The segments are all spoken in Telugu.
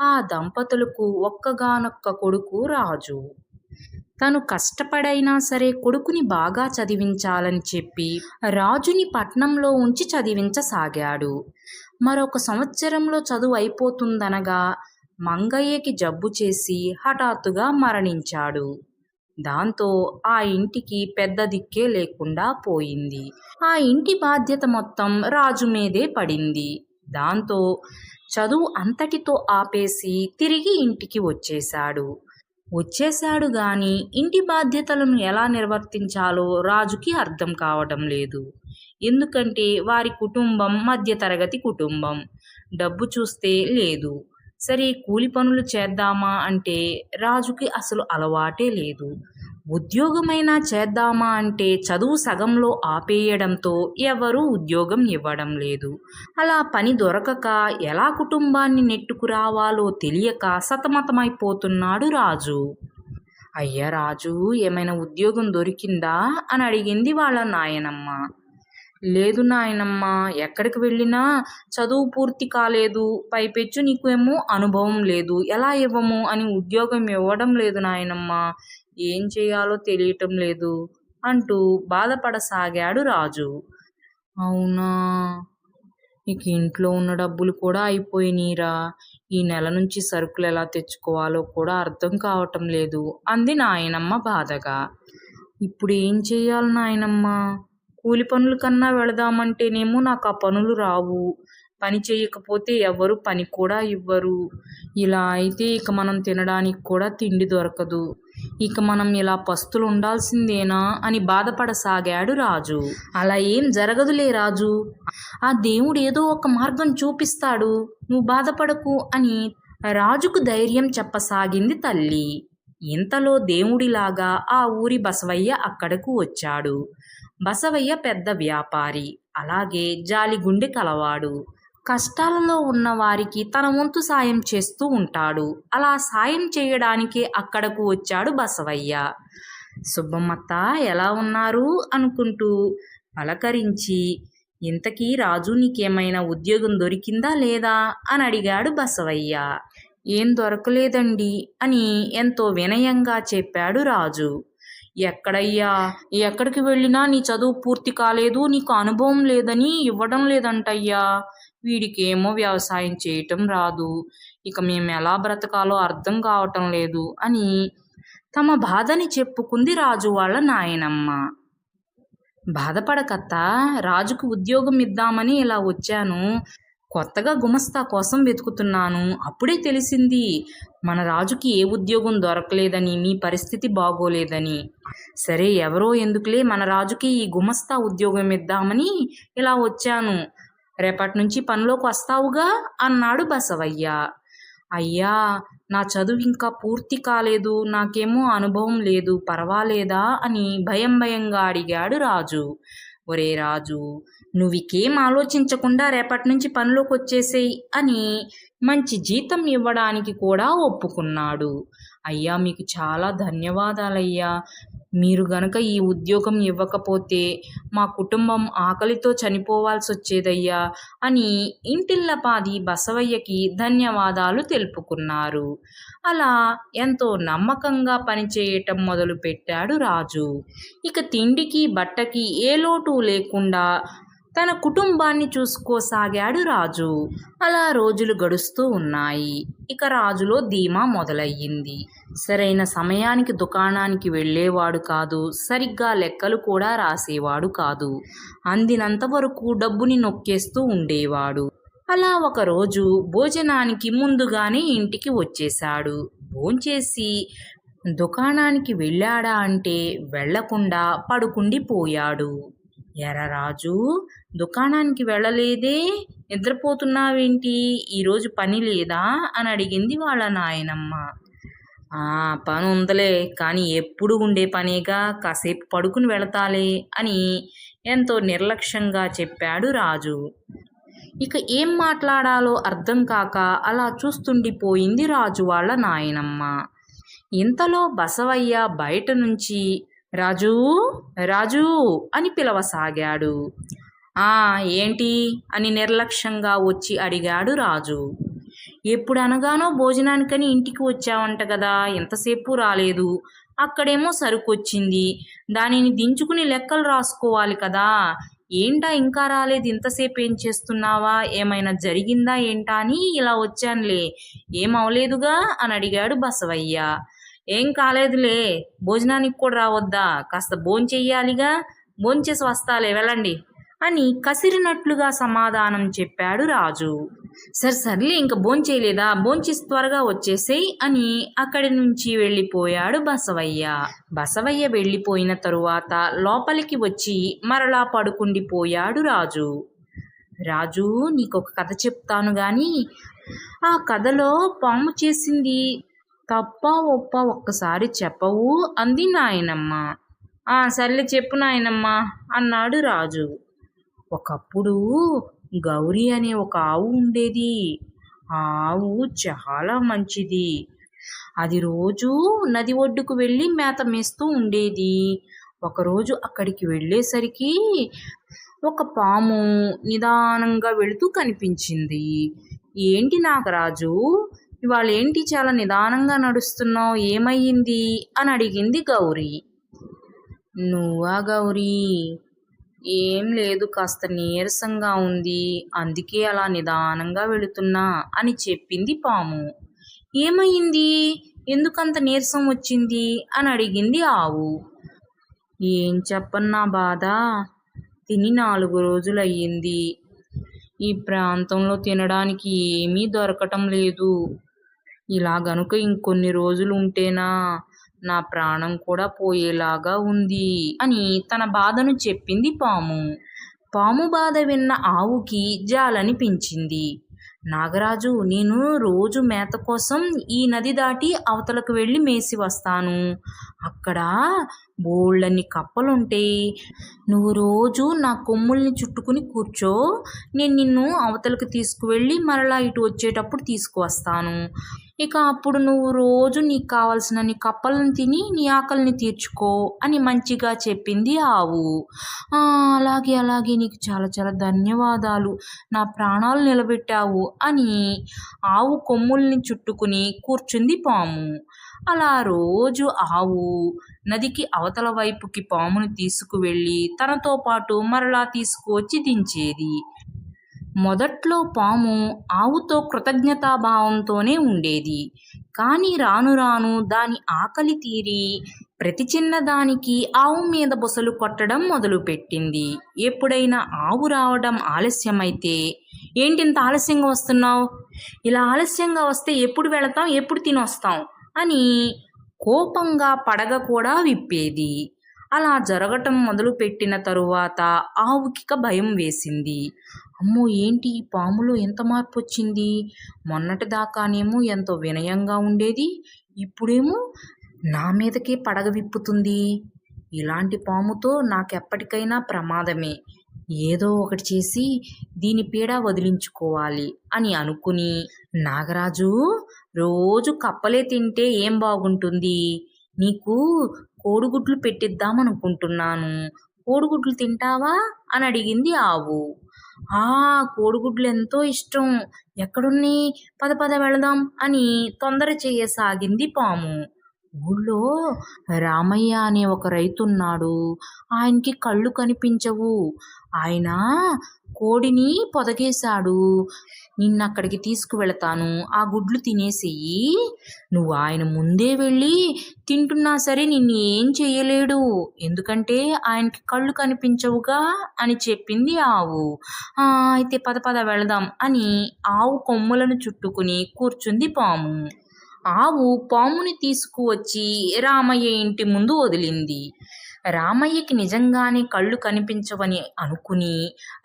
ఆ దంపతులకు ఒక్కగానొక్క కొడుకు రాజు. తను కష్టపడైనా సరే కొడుకుని బాగా చదివించాలని చెప్పి రాజుని పట్నంలో ఉంచి చదివించసాగాడు. మరొక సంవత్సరంలో చదువు అయిపోతుందనగా మంగయ్యకి జబ్బు చేసి హఠాత్తుగా మరణించాడు. దాంతో ఆ ఇంటికి పెద్ద దిక్కే లేకుండా పోయింది. ఆ ఇంటి బాధ్యత మొత్తం రాజు మీదే పడింది. దాంతో చదువు అంతటితో ఆపేసి తిరిగి ఇంటికి వచ్చేశాడు. వచ్చేశాడు గాని ఇంటి బాధ్యతలను ఎలా నిర్వర్తించాలో రాజుకి అర్థం కావటం లేదు. ఎందుకంటే వారి కుటుంబం మధ్యతరగతి కుటుంబం. డబ్బు చూస్తే లేదు. సరే కూలి పనులు చేద్దామా అంటే రాజుకి అసలు అలవాటే లేదు. ఉద్యోగమైనా చేద్దామా అంటే చదువు సగంలో ఆపేయడంతో ఎవరూ ఉద్యోగం ఇవ్వడం లేదు. అలా పని దొరకక ఎలా కుటుంబాన్ని నెట్టుకురావాలో తెలియక సతమతమైపోతున్నాడు రాజు. అయ్యా రాజు ఏమైనా ఉద్యోగం దొరికిందా? అని అడిగింది వాళ్ళ నాయనమ్మ. లేదు నాయనమ్మ ఎక్కడికి వెళ్ళినా చదువు పూర్తి కాలేదు పైపెచ్చు నీకేమో అనుభవం లేదు ఎలా ఇవ్వము అని ఉద్యోగం ఇవ్వడం లేదు నాయనమ్మ. ఏం చేయాలో తెలియటం లేదు అంటూ బాధపడసాగాడు రాజు. అవునా? ఇక ఇంట్లో ఉన్న డబ్బులు కూడా అయిపోయినీరా. ఈ నెల నుంచి సరుకులు ఎలా తెచ్చుకోవాలో కూడా అర్థం కావటం లేదు అంది నాయనమ్మ బాధగా. ఇప్పుడు ఏం చేయాలి నాయనమ్మ? కూలి పనుల కన్నా వెళదామంటేనేమో నాకు ఆ పనులు రావు. పని చేయకపోతే ఎవరు పని కూడా ఇవ్వరు. ఇలా అయితే ఇక మనం తినడానికి కూడా తిండి దొరకదు. ఇక మనం ఇలా పస్తులు ఉండాల్సిందేనా అని బాధపడసాగాడు రాజు. అలా ఏం జరగదులే రాజు. ఆ దేవుడు ఏదో ఒక మార్గం చూపిస్తాడు. నువ్వు బాధపడకు అని రాజుకు ధైర్యం చెప్పసాగింది తల్లి. ఇంతలో దేవుడిలాగా ఆ ఊరి బసవయ్య అక్కడకు వచ్చాడు. బసవయ్య పెద్ద వ్యాపారి. అలాగే జాలిగుండె కలవాడు. కష్టాలలో ఉన్న వారికి తన వంతు సాయం చేస్తూ ఉంటాడు. అలా సాయం చేయడానికే అక్కడకు వచ్చాడు బసవయ్య. సుబ్బమ్మత్త ఎలా ఉన్నారు? అనుకుంటూ పలకరించి ఇంతకీ రాజు నీకేమైనా ఉద్యోగం దొరికిందా లేదా? అని అడిగాడు బసవయ్య. ఏం దొరకలేదండి అని ఎంతో వినయంగా చెప్పాడు రాజు. ఎక్కడయ్యా? ఎక్కడికి వెళ్ళినా నీ చదువు పూర్తి కాలేదు నీకు అనుభవం లేదని ఇవ్వడం లేదంటయ్యా. వీడికేమో వ్యవసాయం చేయటం రాదు. ఇక మేము ఎలా బ్రతకాలో అర్థం కావటం లేదు అని తమ బాధని చెప్పుకుంది రాజు వాళ్ళ నాయనమ్మ. బాధపడకత్త రాజుకు ఉద్యోగం ఇద్దామని ఇలా వచ్చాను. కొత్తగా గుమస్తా కోసం వెతుకుతున్నాను. అప్పుడే తెలిసింది మన రాజుకి ఏ ఉద్యోగం దొరకలేదని మీ పరిస్థితి బాగోలేదని. సరే ఎవరో ఎందుకులే మన రాజుకి ఈ గుమస్తా ఉద్యోగం ఇద్దామని ఇలా వచ్చాను. రేపటి నుంచి పనిలోకి వస్తావుగా? అన్నాడు బసవయ్య. అయ్యా నా చదువు ఇంకా పూర్తి కాలేదు నాకేమో అనుభవం లేదు పర్వాలేదా అని భయం భయంగా అడిగాడు రాజు. ఒరే రాజు నువ్వికేం ఆలోచించకుండా రేపటి నుంచి పనిలోకి వచ్చేసేయి అని మంచి జీతం ఇవ్వడానికి కూడా ఒప్పుకున్నాడు. అయ్యా మీకు చాలా ధన్యవాదాలయ్యా. మీరు గనక ఈ ఉద్యోగం ఇవ్వకపోతే మా కుటుంబం ఆకలితో చనిపోవాల్సి వచ్చేదయ్యా అని ఇంటిల్లపాది బసవయ్యకి ధన్యవాదాలు తెలుపుకున్నారు. అలా ఎంతో నమ్మకంగా పనిచేయటం మొదలుపెట్టాడు రాజు. ఇక తిండికి బట్టకి ఏ లోటు లేకుండా తన కుటుంబాన్ని చూసుకోసాగాడు రాజు. అలా రోజులు గడుస్తూ ఉన్నాయి. ఇక రాజులో ధీమా మొదలయ్యింది. సరైన సమయానికి దుకాణానికి వెళ్ళేవాడు కాదు. సరిగ్గా లెక్కలు కూడా రాసేవాడు కాదు. అందినంత వరకు డబ్బుని నొక్కేస్తూ ఉండేవాడు. అలా ఒకరోజు భోజనానికి ముందుగానే ఇంటికి వచ్చేశాడు. భోంచేసి దుకాణానికి వెళ్ళాడా అంటే వెళ్ళకుండా పడుకుండిపోయాడు. ఎర రాజు దుకాణానికి వెళ్ళలేదే? నిద్రపోతున్నావేంటి? ఈరోజు పని లేదా? అని అడిగింది వాళ్ళ నాయనమ్మ. ఆ పని ఉందలే కానీ ఎప్పుడు ఉండే పనేగా? కాసేపు పడుకుని వెళతాలే అని ఎంతో నిర్లక్ష్యంగా చెప్పాడు రాజు. ఇక ఏం మాట్లాడాలో అర్థం కాక అలా చూస్తుండిపోయింది రాజు వాళ్ళ నాయనమ్మ. ఇంతలో బసవయ్య బయట నుంచి రాజు రాజు అని పిలవసాగాడు. ఆ ఏంటి? అని నిర్లక్ష్యంగా వచ్చి అడిగాడు రాజు. ఎప్పుడు అనగానో భోజనానికని ఇంటికి వచ్చావంట కదా ఎంతసేపు రాలేదు. అక్కడేమో సరుకొచ్చింది. దానిని దించుకుని లెక్కలు రాసుకోవాలి కదా. ఏంటా ఇంకా రాలేదు? ఇంతసేపు ఏం చేస్తున్నావా? ఏమైనా జరిగిందా ఏంటా అని ఇలా వచ్చానులే. ఏమవలేదుగా అని అడిగాడు బసవయ్య. ఏం కాలేదులే. భోజనానికి కూడా రావద్దా? కాస్త భోంచెయ్యాలిగా. భోంచేసి వస్తాలే. వెళ్ళండి. అని కసిరినట్లుగా సమాధానం చెప్పాడు రాజు. సరే సర్లే ఇంక భోంచేయలేదా భోంచేసి త్వరగా వచ్చేసేయ్ అని అక్కడి నుంచి వెళ్ళిపోయాడు బసవయ్య. బసవయ్య వెళ్ళిపోయిన తరువాత లోపలికి వచ్చి మరలా పడుకుండిపోయాడు రాజు. రాజు నీకొక కథ చెప్తాను గాని ఆ కథలో పాము చేసింది తప్ప ఒప్ప ఒక్కసారి చెప్పవు అంది నాయనమ్మ. ఆ సర్లే చెప్పు నాయనమ్మ అన్నాడు రాజు. ఒకప్పుడు గౌరీ అనే ఒక ఆవు ఉండేది. ఆ ఆవు చాలా మంచిది. అది రోజు నది ఒడ్డుకు వెళ్ళి మేత మేస్తూ ఉండేది. ఒకరోజు అక్కడికి వెళ్ళేసరికి ఒక పాము నిదానంగా వెళుతూ కనిపించింది. ఏంటి నాగరాజు ఇవాళ ఏంటి చాలా నిదానంగా నడుస్తున్నావు? ఏమయ్యింది? అని అడిగింది గౌరీ. నువ్వా గౌరీ? ఏం లేదు కాస్త నీరసంగా ఉంది. అందుకే అలా నిదానంగా వెళుతున్నా అని చెప్పింది పాము. ఏమైంది ఎందుకంత నీరసం వచ్చింది? అని అడిగింది ఆవు. ఏం చెప్పన్నా బాధ? తిని నాలుగు రోజులు అయ్యింది ఈ ప్రాంతంలో తినడానికి ఏమీ దొరకటం లేదు. ఇలా గనుక ఇంకొన్ని రోజులు ఉంటేనా నా ప్రాణం కూడా పోయేలాగా ఉంది అని తన బాధను చెప్పింది పాము. పాము బాధ విన్న ఆవుకి జాలనిపించింది. నాగరాజు నేను రోజు మేత కోసం ఈ నది దాటి అవతలకు వెళ్ళి మేసి వస్తాను. అక్కడ బోళ్ళని కప్పలుంటాయి నువ్వు రోజు నా కొమ్ముల్ని చుట్టుకుని కూర్చో. నేను నిన్ను అవతలకు తీసుకువెళ్ళి మరలా ఇటు వచ్చేటప్పుడు తీసుకువస్తాను. ఇక అప్పుడు నువ్వు రోజు నీకు కావలసినన్ని కప్పలను తిని నీ ఆకలిని తీర్చుకో అని మంచిగా చెప్పింది ఆవు. అలాగే అలాగే నీకు చాలా చాలా ధన్యవాదాలు. నా ప్రాణాలు నిలబెట్టావు అని ఆవు కొమ్ముల్ని చుట్టుకుని కూర్చుంది పాము. అలా రోజు ఆవు నదికి అవతల వైపుకి పామును తీసుకువెళ్ళి తనతో పాటు మరలా తీసుకువచ్చి దించేది. మొదట్లో పాము ఆవుతో కృతజ్ఞతాభావంతోనే ఉండేది. కానీ రాను రాను దాని ఆకలి తీరి ప్రతి చిన్నదానికి ఆవు మీద బుసలు కొట్టడం మొదలుపెట్టింది. ఎప్పుడైనా ఆవు రావడం ఆలస్యమైతే ఏంటింత ఆలస్యంగా వస్తున్నావు? ఇలా ఆలస్యంగా వస్తే ఎప్పుడు వెళతాం? ఎప్పుడు తినొస్తాం? అని కోపంగా పడగ కూడా విప్పేది. అలా జరగటం మొదలుపెట్టిన తరువాత ఆవుకిక భయం వేసింది. అమ్మో ఏంటి ఈ పాములో ఎంత మార్పు వచ్చింది మొన్నటి దాకానేమో ఎంతో వినయంగా ఉండేది. ఇప్పుడేమో నా మీదకే పడగ విప్పుతుంది. ఇలాంటి పాముతో నాకెప్పటికైనా ప్రమాదమే. ఏదో ఒకటి చేసి దీని పీడ వదిలించుకోవాలి అని అనుకుని నాగరాజు రోజు కప్పలే తింటే ఏం బాగుంటుంది? నీకు కోడిగుడ్లు పెట్టిద్దామనుకుంటున్నాను. కోడిగుడ్లు తింటావా? అని అడిగింది ఆవు. ఆ కోడిగుడ్లు ఎంతో ఇష్టం. ఎక్కడున్నాయి పద పద వెళదాం అని తొందర చేయసాగింది పాము. ఊళ్ళో రామయ్య అనే ఒక రైతున్నాడు. ఆయనకి కళ్ళు కనిపించవు. ఆయన కోడిని పొదగేశాడు నిన్నక్కడికి తీసుకువెళతాను. ఆ గుడ్లు తినేసేయి. నువ్వు ఆయన ముందే వెళ్ళి తింటున్నా సరే నిన్ను ఏం చేయలేడు ఎందుకంటే ఆయనకి కళ్ళు కనిపించవుగా అని చెప్పింది ఆవు. అయితే పద పద వెళదాం అని ఆవు కొమ్ములను చుట్టుకుని కూర్చుంది పాము. ఆవు పాముని తీసుకువచ్చి రామయ్య ఇంటి ముందు వదిలింది. రామయ్యకి నిజంగానే కళ్ళు కనిపించవని అనుకుని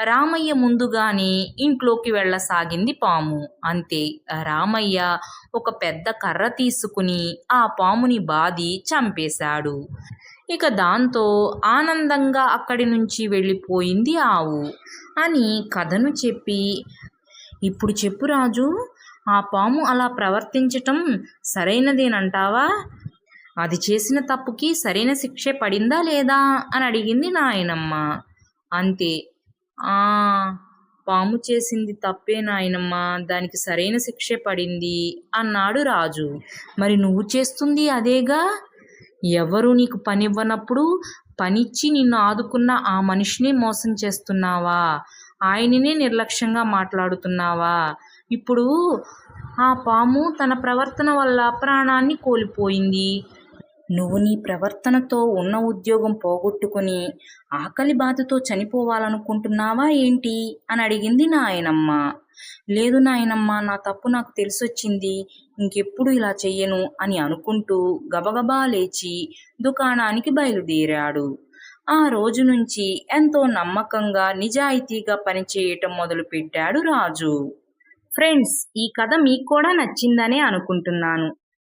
రామయ్య ముందుగానే ఇంట్లోకి వెళ్ళసాగింది పాము. అంతే రామయ్య ఒక పెద్ద కర్ర తీసుకుని ఆ పాముని బాది చంపేశాడు. ఇక దాంతో ఆనందంగా అక్కడి నుంచి వెళ్ళిపోయింది ఆవు అని కథను చెప్పి ఇప్పుడు చెప్పు రాజు ఆ పాము అలా ప్రవర్తించటం సరైనదేనంటావా? అది చేసిన తప్పుకి సరైన శిక్ష పడిందా లేదా అని అడిగింది నాయనమ్మ. అంతే. ఆ పాము చేసింది తప్పే నాయనమ్మ. దానికి సరైన శిక్ష పడింది అన్నాడు రాజు. మరి నువ్వు చేస్తుంది అదేగా? ఎవరు నీకు పనివ్వనప్పుడు పనిచ్చి నిన్ను ఆదుకున్న ఆ మనిషిని మోసం చేస్తున్నావా? ఆయననే నిర్లక్ష్యంగా మాట్లాడుతున్నావా? ఇప్పుడు ఆ పాము తన ప్రవర్తన వల్ల ప్రాణాన్ని కోల్పోయింది. నువ్వు నీ ప్రవర్తనతో ఉన్న ఉద్యోగం పోగొట్టుకుని ఆకలి బాధతో చనిపోవాలనుకుంటున్నావా ఏంటి? అని అడిగింది నాయనమ్మ. లేదు నాయనమ్మ నా తప్పు నాకు తెలిసొచ్చింది. ఇంకెప్పుడు ఇలా చెయ్యను అని అనుకుంటూ గబగబా లేచి దుకాణానికి బయలుదేరాడు. ఆ రోజు నుంచి ఎంతో నమ్మకంగా నిజాయితీగా పనిచేయటం మొదలుపెట్టాడు రాజు. ఫ్రెండ్స్ ఈ కథ మీకు కూడా నచ్చిందనే అనుకుంటున్నాను.